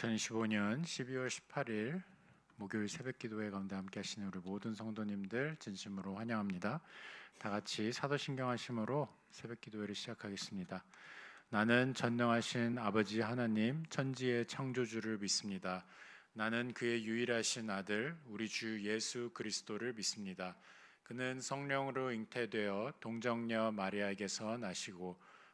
2025년 12월 18일 목요일 새벽 기도회 가운데 함께 하시는 우리 모든 성도님들 진심으로 환영합니다. 다 같이 사도신경 하심으로 새벽 기도회를 시작하겠습니다. 나는 전능하신 아버지 하나님 천지의 창조주를 믿습니다. 나는 그의 유일하신 아들 우리 주 예수 그리스도를 믿습니다. 그는 성령으로 잉태되어 동정녀 마리아에게서 나시고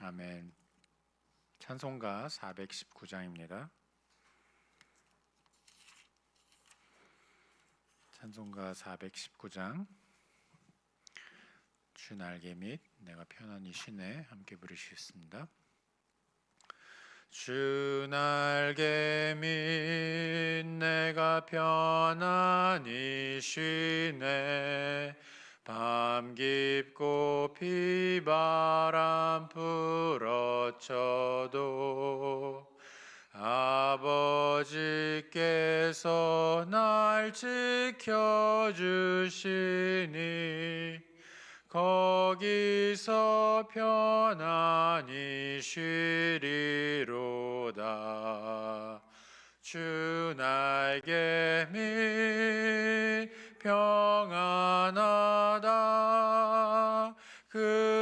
아멘. 찬송가 419장입니다. 찬송가 419장 주 날개 및 내가 편안히 쉬네 함께 부르시겠습니다. 주 날개 및 내가 편안히 쉬네 밤 깊고 비바람 불어쳐도 아버지께서 날 지켜주시니 거기서 편안히 쉬리로다. 주 평안하다 그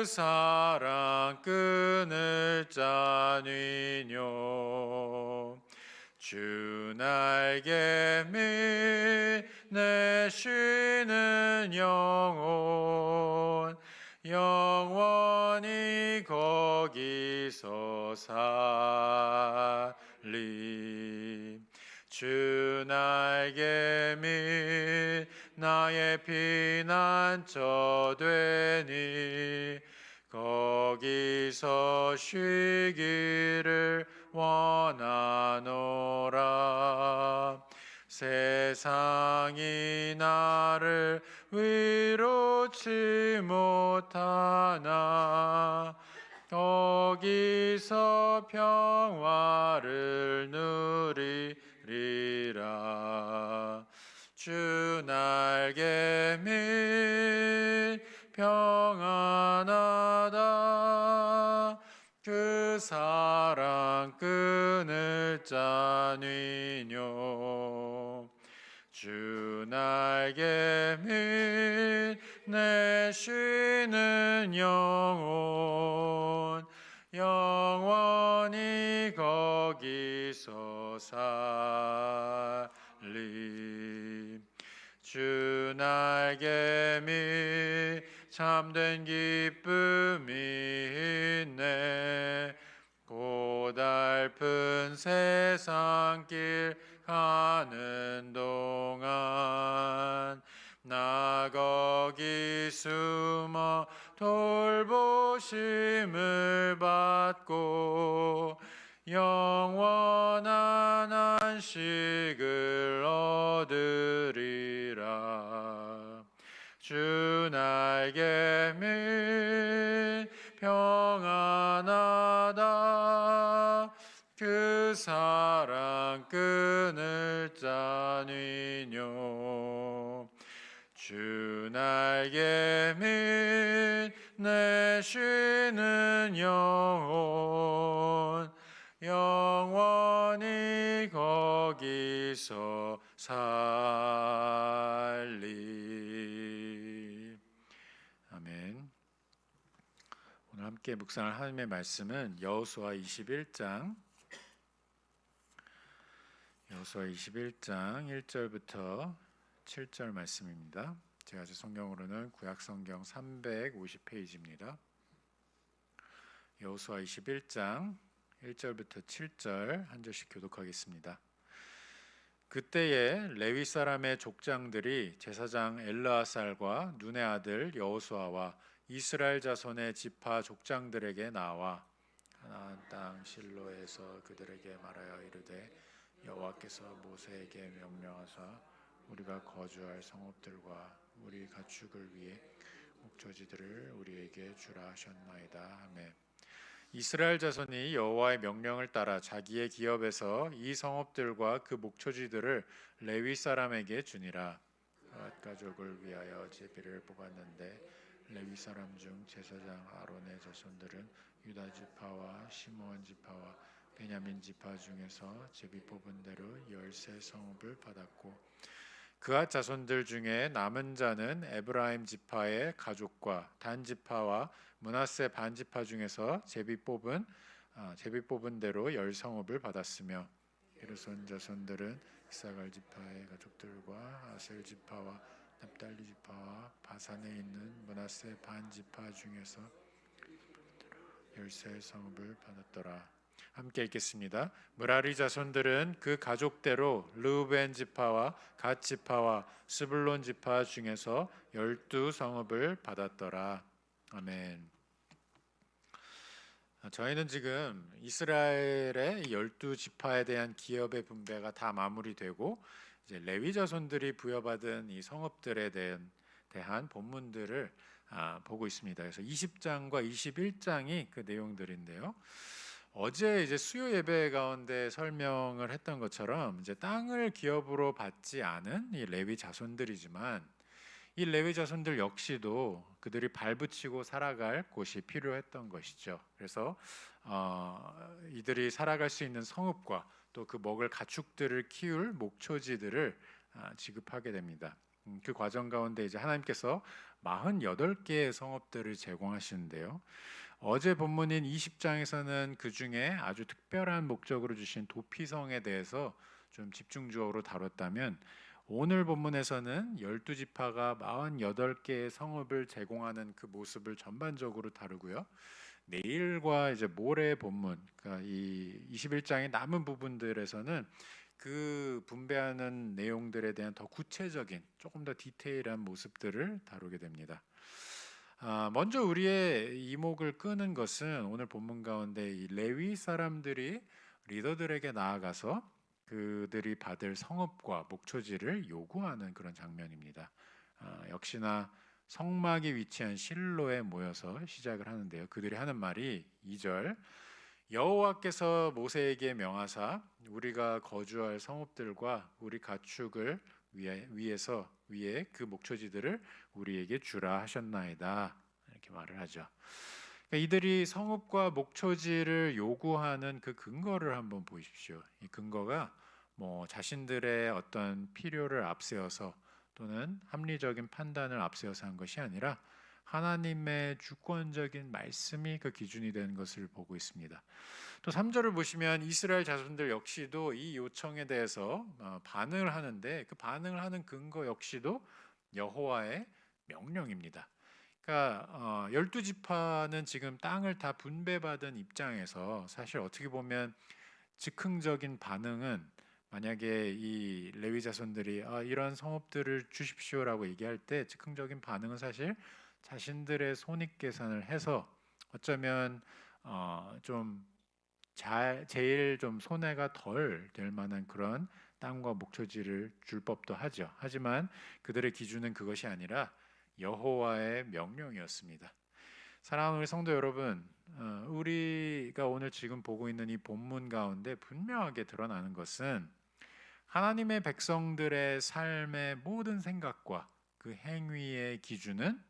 사랑 끊을 자니뇨. 주 날개 밑내 쉬는 영혼 영원히 거기서 살리. 주 날개 밑 나의 피난처 되니 거기서 쉬기를 원하노라. 세상이 나를 위로치 못하나. 거기서 평화를 누리리라. 주 날개 밑 평안하다 그 사랑 끊을 자니뇨. 주 날개 밑 내 쉬는 영혼 영원히 거기서 살리 주 날개 밑 참된 기쁨이 있네 고달픈 세상길 가는 동안 나 거기 숨어 돌보심을 받고 영원한 안식을 얻으리라. 주 날개 밑 사랑 끊을 자니뇨. 주 날개 밑내 쉬는 영혼 영원히 거기서 살리. 아멘. 오늘 함께 묵상할 하나님의 말씀은 여호수아 21장 여호수아 21장 1절부터 7절 말씀입니다. 제가 제 성경으로는 구약 성경 350페이지입니다. 여호수아 21장 1절부터 7절 한 절씩 교독하겠습니다. 그때에 레위 사람의 족장들이 제사장 엘르아살과 눈의 아들 여호수아와 이스라엘 자손의 지파 족장들에게 나와 하나안 땅 실로에서 그들에게 말하여 이르되 여호와께서 모세에게 명령하사 우리가 거주할 성읍들과 우리 가축을 위해 목초지들을 우리에게 주라 하셨나이다. 아멘. 이스라엘 자손이 여호와의 명령을 따라 자기의 기업에서 이 성읍들과 그 목초지들을 레위 사람에게 주니라. 갓 가족을 위하여 제비를 뽑았는데 레위 사람 중 제사장 아론의 자손들은 유다 지파와 시므온 지파와 베냐민 지파 중에서 제비 뽑은 대로 열세 성읍을 받았고 그앗 자손들 중에 남은 자는 에브라임 지파의 가족과 단 지파와 문하세 반 지파 중에서 제비 뽑은 아, 제비 뽑은 대로 열 성읍을 받았으며 게르손 자손들은 이사갈 지파의 가족들과 아셀 지파와 납달리 지파와 바산에 있는 문하세 반 지파 중에서 열세 성읍을 받았더라. 함께 읽겠습니다. 무라리 자손들은 그 가족대로 르우벤 지파와 갓 지파와 스불론 지파 중에서 열두 성읍을 받았더라. 아멘. 아, 저희는 지금 이스라엘의 이 열두 지파에 대한 기업의 분배가 다 마무리되고 이제 레위 자손들이 부여받은 이 성읍들에 대한 대한 본문들을 아, 보고 있습니다. 그래서 20장과 21장이 그 내용들인데요. 어제 이제 수요 예배 가운데 설명을 했던 것처럼 이제 땅을 기업으로 받지 않은 이 레위 자손들이지만 이 레위 자손들 역시도 그들이 발붙이고 살아갈 곳이 필요했던 것이죠. 그래서 어, 이들이 살아갈 수 있는 성읍과 또 그 먹을 가축들을 키울 목초지들을 아, 지급하게 됩니다. 음, 그 과정 가운데 이제 하나님께서 48개의 성읍들을 제공하시는데요. 어제 본문인 20장에서는 그 중에 아주 특별한 목적으로 주신 도피성에 대해서 좀 집중적으로 다뤘다면 오늘 본문에서는 12지파가 48개의 성읍을 제공하는 그 모습을 전반적으로 다루고요. 내일과 이제 모레 본문, 그러니까 이 21장의 남은 부분들에서는 그 분배하는 내용들에 대한 더 구체적인 조금 더 디테일한 모습들을 다루게 됩니다. 아, 먼저 우리의 이목을 끄는 것은 오늘 본문 가운데 이 레위 사람들이 리더들에게 나아가서 그들이 받을 성읍과 목초지를 요구하는 그런 장면입니다. 아, 역시나 성막이 위치한 실로에 모여서 시작을 하는데요. 그들이 하는 말이 2절 여호와께서 모세에게 명하사 우리가 거주할 성읍들과 우리 가축을 위에서 위에 그 목초지들을 우리에게 주라 하셨나이다 이렇게 말을 하죠. 그러니까 이들이 성읍과 목초지를 요구하는 그 근거를 한번 보십시오. 이 근거가 뭐 자신들의 어떤 필요를 앞세워서 또는 합리적인 판단을 앞세워서 한 것이 아니라 하나님의 주권적인 말씀이 그 기준이 되는 것을 보고 있습니다. 또 3절을 보시면 이스라엘 자손들 역시도 이 요청에 대해서 어, 반응을 하는데 그 반응을 하는 근거 역시도 여호와의 명령입니다. 그러니까 어, 열두 지파는 지금 땅을 다 분배받은 입장에서 사실 어떻게 보면 즉흥적인 반응은 만약에 이 레위 자손들이 아, 이런 성읍들을 주십시오라고 얘기할 때 즉흥적인 반응은 사실 자신들의 손익 계산을 해서 어쩌면 어, 좀 잘, 제일 좀 손해가 덜 될 만한 그런 땅과 목초지를 줄 법도 하죠. 하지만 그들의 기준은 그것이 아니라 여호와의 명령이었습니다. 사랑하는 우리 성도 여러분, 어, 우리가 오늘 지금 보고 있는 이 본문 가운데 분명하게 드러나는 것은 하나님의 백성들의 삶의 모든 생각과 그 행위의 기준은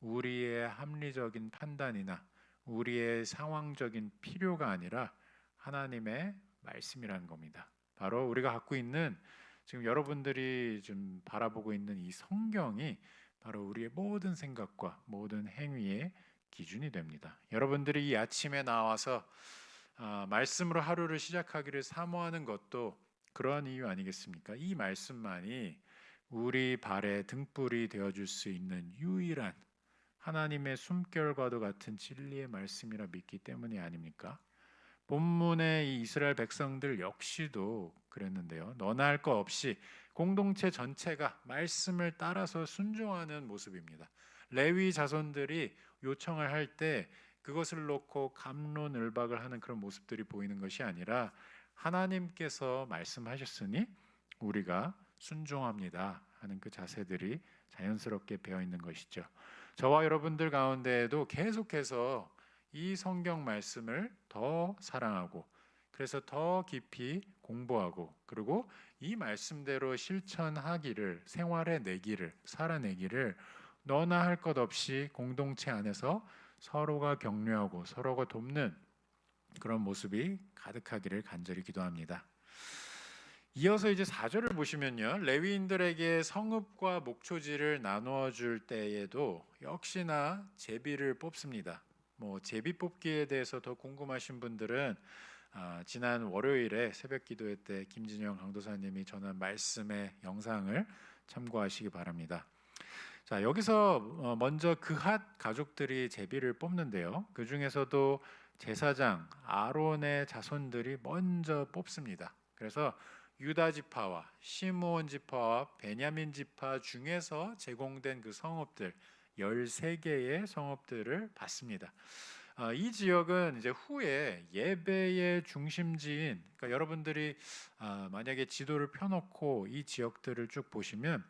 우리의 합리적인 판단이나 우리의 상황적인 필요가 아니라 하나님의 말씀이라는 겁니다. 바로 우리가 갖고 있는 지금 여러분들이 좀 바라보고 있는 이 성경이 바로 우리의 모든 생각과 모든 행위의 기준이 됩니다. 여러분들이 이 아침에 나와서 아, 말씀으로 하루를 시작하기를 사모하는 것도 그러한 이유 아니겠습니까? 이 말씀만이 우리 발의 등불이 되어줄 수 있는 유일한 하나님의 숨결과도 같은 진리의 말씀이라 믿기 때문이 아닙니까? 본문의 이 이스라엘 백성들 역시도 그랬는데요. 너나 할거 없이 공동체 전체가 말씀을 따라서 순종하는 모습입니다. 레위 자손들이 요청을 할 때 그것을 놓고 감론을박을 하는 그런 모습들이 보이는 것이 아니라 하나님께서 말씀하셨으니 우리가 순종합니다 하는 그 자세들이 자연스럽게 배어 있는 것이죠. 저와 여러분들 가운데에도 계속해서 이 성경 말씀을 더 사랑하고 그래서 더 깊이 공부하고 그리고 이 말씀대로 실천하기를 생활해 내기를 살아내기를 너나 할 것 없이 공동체 안에서 서로가 격려하고 서로가 돕는 그런 모습이 가득하기를 간절히 기도합니다. 이어서 이제 4절을 보시면요. 레위인들에게 성읍과 목초지를 나누어 줄 때에도 역시나 제비를 뽑습니다. 뭐 제비 뽑기에 대해서 더 궁금하신 분들은 아, 지난 월요일에 새벽 기도회 때 김진영 강도사님이 전한 말씀의 영상을 참고하시기 바랍니다. 자 여기서 어, 먼저 그핫 가족들이 제비를 뽑는데요. 그 중에서도 제사장 아론의 자손들이 먼저 뽑습니다. 그래서 유다 지파와 시므온 지파와 베냐민 지파 중에서 제공된 그 성읍들 13개의 성읍들을 받습니다. 아, 이 지역은 이제 후에 예배의 중심지인 그러니까 여러분들이 아, 만약에 지도를 펴놓고 이 지역들을 쭉 보시면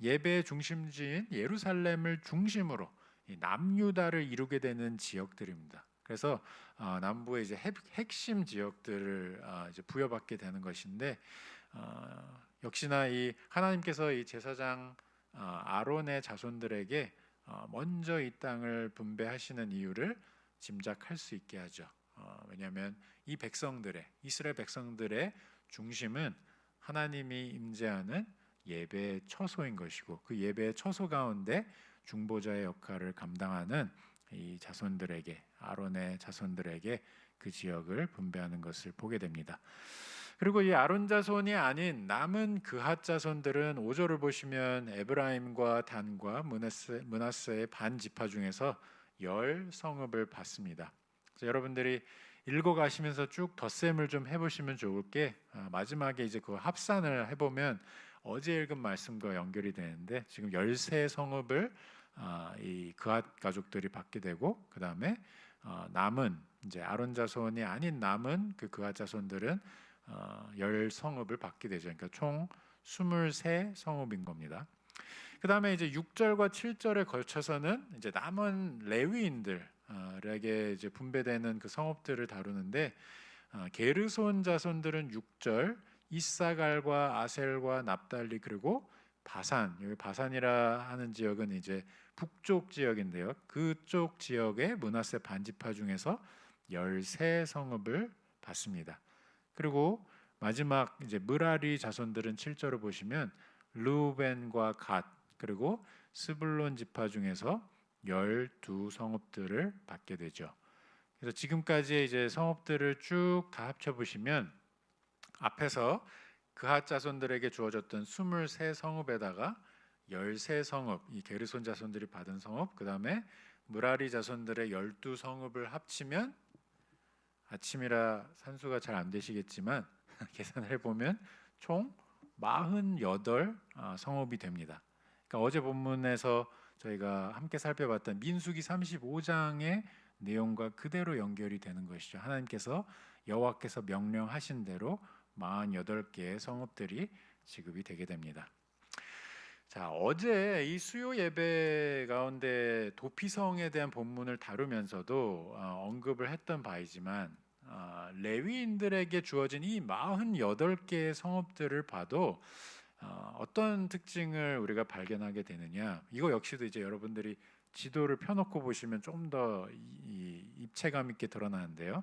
예배의 중심지인 예루살렘을 중심으로 이 남유다를 이루게 되는 지역들입니다. 그래서 어, 남부의 이제 핵, 핵심 지역들을 어, 이제 부여받게 되는 것인데 어, 역시나 이 하나님께서 이 제사장 어, 아론의 자손들에게 어, 먼저 이 땅을 분배하시는 이유를 짐작할 수 있게 하죠. 어, 왜냐하면 이 백성들의 이스라엘 백성들의 중심은 하나님이 임재하는 예배의 처소인 것이고 그 예배의 처소 가운데 중보자의 역할을 감당하는 이 자손들에게 아론의 자손들에게 그 지역을 분배하는 것을 보게 됩니다. 그리고 이 아론 자손이 아닌 남은 그핫 자손들은 5절을 보시면 에브라임과 단과 문하세, 문하세의 반 지파 중에서 열 성읍을 받습니다. 여러분들이 읽어 가시면서 쭉 덧셈을 좀 해보시면 좋을 게 아, 마지막에 이제 그 합산을 해보면 어제 읽은 말씀과 연결이 되는데 지금 열세 성읍을 아, 이 그앗 가족들이 받게 되고 그 다음에 어, 남은 이제 아론 자손이 아닌 남은 그 그앗 자손들은 어, 열 성읍을 받게 되죠. 그러니까 총 23 성읍인 겁니다. 그 다음에 이제 6절과 7절에 걸쳐서는 이제 남은 레위인들에게 이제 분배되는 그 성읍들을 다루는데 어, 게르손 자손들은 6절, 이사갈과 아셀과 납달리 그리고 바산 여기 바산이라 하는 지역은 이제 북쪽 지역인데요. 그쪽 지역의 문하세 반지파 중에서 13 성읍을 받습니다. 그리고 마지막 이제 무라리 자손들은 7절을 보시면 루벤과 갓 그리고 스불론 지파 중에서 12 성읍들을 받게 되죠. 그래서 지금까지 이제 성읍들을 쭉 다 합쳐 보시면 앞에서 그핫 자손들에게 주어졌던 23 성읍에다가 13 성읍, 이 게르손 자손들이 받은 성읍, 그 다음에 무라리 자손들의 12 성읍을 합치면 아침이라 산수가 잘 안 되시겠지만 계산을 해 보면 총 48 아, 성읍이 됩니다. 그러니까 어제 본문에서 저희가 함께 살펴봤던 민수기 35장의 내용과 그대로 연결이 되는 것이죠. 하나님께서 여호와께서 명령하신 대로 48개의 성읍들이 지급이 되게 됩니다. 자, 어제 이 수요 예배 가운데 도피성에 대한 본문을 다루면서도 어, 언급을 했던 바이지만 어, 레위인들에게 주어진 이 48개의 성읍들을 봐도 어, 어떤 특징을 우리가 발견하게 되느냐 이거 역시도 이제 여러분들이 지도를 펴놓고 보시면 좀 더 입체감 있게 드러나는데요.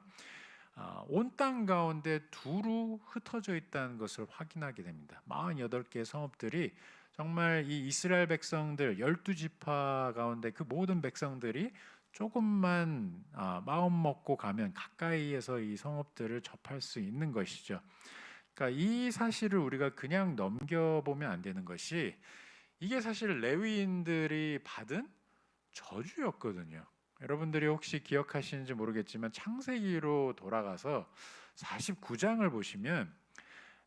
어, 온땅 가운데 두루 흩어져 있다는 것을 확인하게 됩니다. 48개의 성읍들이 정말 이 이스라엘 백성들 열두 지파 가운데 그 모든 백성들이 조금만 아, 마음 먹고 가면 가까이에서 이 성읍들을 접할 수 있는 것이죠. 그러니까 이 사실을 우리가 그냥 넘겨보면 안 되는 것이 이게 사실 레위인들이 받은 저주였거든요. 여러분들이 혹시 기억하시는지 모르겠지만 창세기로 돌아가서 49장을 보시면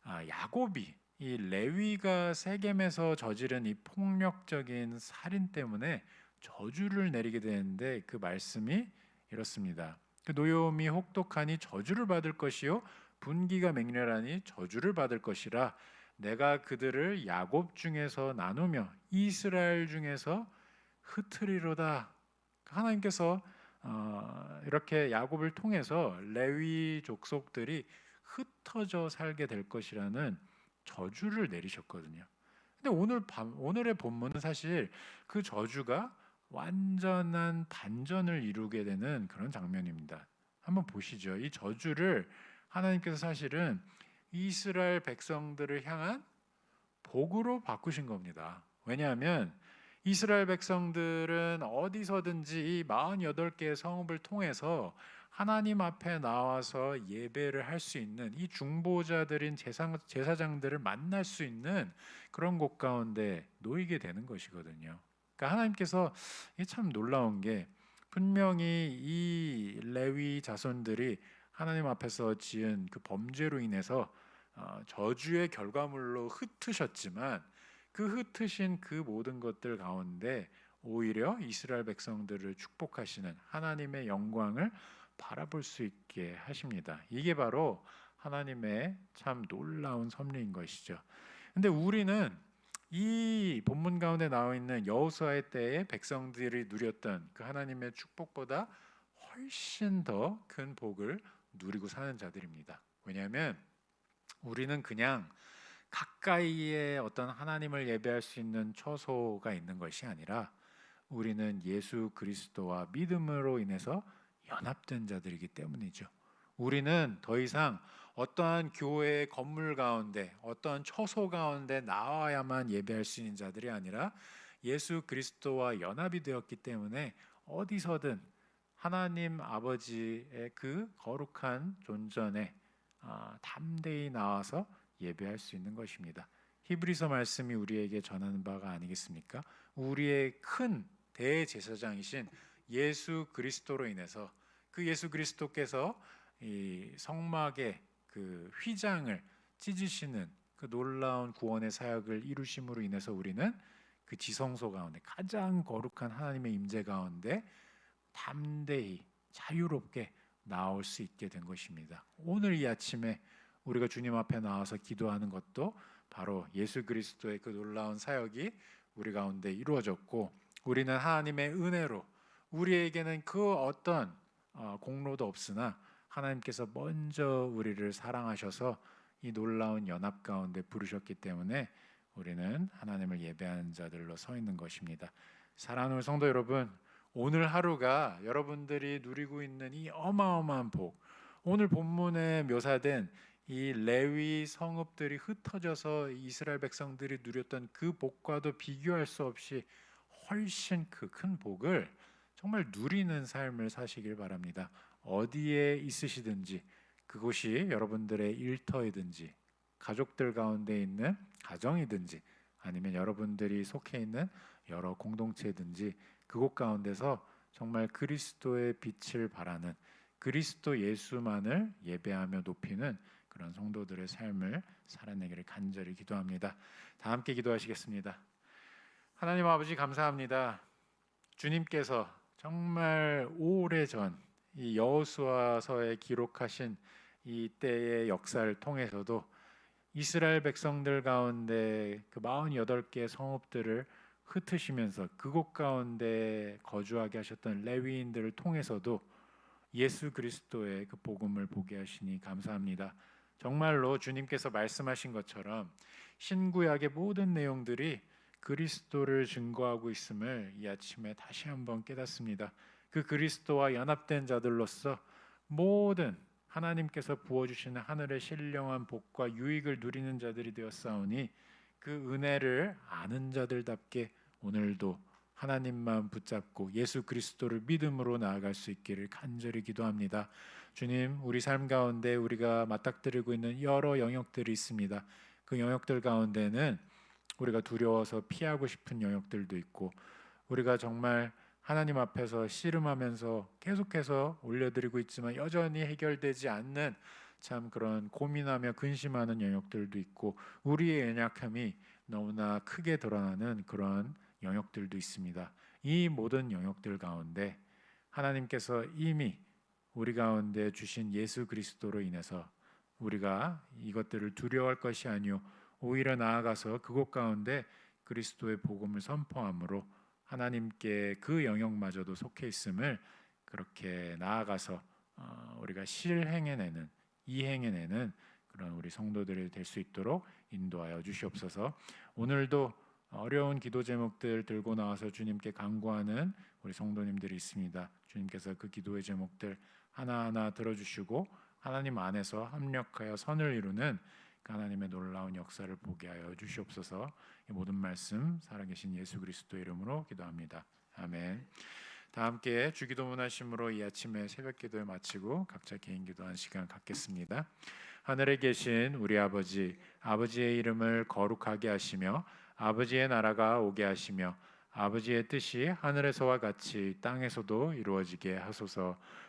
아, 야곱이 이 레위가 세겜에서 저지른 이 폭력적인 살인 때문에 저주를 내리게 되는데 그 말씀이 이렇습니다. 그 노여움이 혹독하니 저주를 받을 것이요 분기가 맹렬하니 저주를 받을 것이라 내가 그들을 야곱 중에서 나누며 이스라엘 중에서 흩으리로다. 하나님께서 어, 이렇게 야곱을 통해서 레위 족속들이 흩어져 살게 될 것이라는 저주를 내리셨거든요. 근데 오늘 밤 오늘의 본문은 사실 그 저주가 완전한 반전을 이루게 되는 그런 장면입니다. 한번 보시죠. 이 저주를 하나님께서 사실은 이스라엘 백성들을 향한 복으로 바꾸신 겁니다. 왜냐하면 이스라엘 백성들은 어디서든지 이 48개의 성읍을 통해서 하나님 앞에 나와서 예배를 할 수 있는 이 중보자들인 제사, 제사장들을 만날 수 있는 그런 곳 가운데 놓이게 되는 것이거든요. 그러니까 하나님께서 참 놀라운 게 분명히 이 레위 자손들이 하나님 앞에서 지은 그 범죄로 인해서 어, 저주의 결과물로 흩으셨지만 그 흩으신 그 모든 것들 가운데 오히려 이스라엘 백성들을 축복하시는 하나님의 영광을 바라볼 수 있게 하십니다. 이게 바로 하나님의 참 놀라운 섭리인 것이죠. 근데 우리는 이 본문 가운데 나와 있는 여호수아의 때에 백성들이 누렸던 그 하나님의 축복보다 훨씬 더 큰 복을 누리고 사는 자들입니다. 왜냐하면 우리는 그냥 가까이에 어떤 하나님을 예배할 수 있는 처소가 있는 것이 아니라 우리는 예수 그리스도와 믿음으로 인해서 연합된 자들이기 때문이죠. 우리는 더 이상 어떠한 교회 건물 가운데 어떠한 처소 가운데 나와야만 예배할 수 있는 자들이 아니라 예수 그리스도와 연합이 되었기 때문에 어디서든 하나님 아버지의 그 거룩한 존전에 아, 담대히 나와서 예배할 수 있는 것입니다. 히브리서 말씀이 우리에게 전하는 바가 아니겠습니까? 우리의 큰 대제사장이신 예수 그리스도로 인해서 그 예수 그리스도께서 이 성막의 그 휘장을 찢으시는 그 놀라운 구원의 사역을 이루심으로 인해서 우리는 그 지성소 가운데 가장 거룩한 하나님의 임재 가운데 담대히 자유롭게 나올 수 있게 된 것입니다. 오늘 이 아침에 우리가 주님 앞에 나와서 기도하는 것도 바로 예수 그리스도의 그 놀라운 사역이 우리 가운데 이루어졌고 우리는 하나님의 은혜로 우리에게는 그 어떤 어, 공로도 없으나 하나님께서 먼저 우리를 사랑하셔서 이 놀라운 연합 가운데 부르셨기 때문에 우리는 하나님을 예배하는 자들로 서 있는 것입니다. 사랑하는 성도 여러분, 오늘 하루가 여러분들이 누리고 있는 이 어마어마한 복, 오늘 본문에 묘사된 이 레위 성읍들이 흩어져서 이스라엘 백성들이 누렸던 그 복과도 비교할 수 없이 훨씬 그 큰 복을 정말 누리는 삶을 사시길 바랍니다. 어디에 있으시든지 그곳이 여러분들의 일터이든지 가족들 가운데 있는 가정이든지 아니면 여러분들이 속해 있는 여러 공동체든지 그곳 가운데서 정말 그리스도의 빛을 바라는 그리스도 예수만을 예배하며 높이는 그런 성도들의 삶을 살아내기를 간절히 기도합니다. 다 함께 기도하시겠습니다. 하나님 아버지 감사합니다. 주님께서 정말 오래전 이 여호수아서에 기록하신 이 때의 역사를 통해서도 이스라엘 백성들 가운데 그 48개 성읍들을 흩으시면서 그곳 가운데 거주하게 하셨던 레위인들을 통해서도 예수 그리스도의 그 복음을 보게 하시니 감사합니다. 정말로 주님께서 말씀하신 것처럼 신구약의 모든 내용들이 그리스도를 증거하고 있음을 이 아침에 다시 한번 깨닫습니다. 그 그리스도와 연합된 자들로서 모든 하나님께서 부어주시는 하늘의 신령한 복과 유익을 누리는 자들이 되었사오니 그 은혜를 아는 자들답게 오늘도 하나님만 붙잡고 예수 그리스도를 믿음으로 나아갈 수 있기를 간절히 기도합니다. 주님, 우리 삶 가운데 우리가 맞닥뜨리고 있는 여러 영역들이 있습니다. 그 영역들 가운데는 우리가 두려워서 피하고 싶은 영역들도 있고 우리가 정말 하나님 앞에서 씨름하면서 계속해서 올려드리고 있지만 여전히 해결되지 않는 참 그런 고민하며 근심하는 영역들도 있고 우리의 연약함이 너무나 크게 드러나는 그런 영역들도 있습니다. 이 모든 영역들 가운데 하나님께서 이미 우리 가운데 주신 예수 그리스도로 인해서 우리가 이것들을 두려워할 것이 아니요 오히려 나아가서 그곳 가운데 그리스도의 복음을 선포함으로 하나님께 그 영역마저도 속해 있음을 그렇게 나아가서 어, 우리가 실행해내는 이행해내는 그런 우리 성도들이 될 수 있도록 인도하여 주시옵소서. 오늘도 어려운 기도 제목들 들고 나와서 주님께 간구하는 우리 성도님들이 있습니다. 주님께서 그 기도의 제목들 하나하나 들어주시고 하나님 안에서 합력하여 선을 이루는 그 하나님의 놀라운 역사를 보게 하여 주시옵소서. 이 모든 말씀 살아계신 예수 그리스도 이름으로 기도합니다. 아멘. 다 함께 주기도문 하심으로 이 아침에 새벽 기도를 마치고 각자 개인 기도한 시간 갖겠습니다. 하늘에 계신 우리 아버지 아버지의 이름을 거룩하게 하시며 아버지의 나라가 오게 하시며 아버지의 뜻이 하늘에서와 같이 땅에서도 이루어지게 하소서.